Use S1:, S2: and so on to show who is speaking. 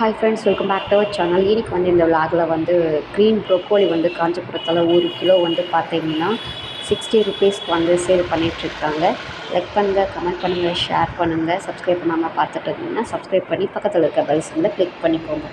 S1: Hi friends welcome back to our channel இன்றைக்கி வந்து இந்த விலாகில் வந்து க்ரீன் ப்ரொக்கோலி வந்து காஞ்சிபுரத்தில் ஒரு கிலோ வந்து பார்த்தீங்கன்னா சிக்ஸ்டி ருபீஸ்க்கு வந்து சேல் பண்ணிகிட்ருக்காங்க லைக் பண்ணுங்கள் கமெண்ட் பண்ணுங்கள் ஷேர் பண்ணுங்கள் சப்ஸ்கிரைப் பண்ணாமல் பார்த்துட்டு இருந்தீங்கன்னா சப்ஸ்கிரைப் பண்ணி பக்கத்தில் இருக்க பெல்ஸ் வந்து கிளிக் பண்ணிக்கோங்க.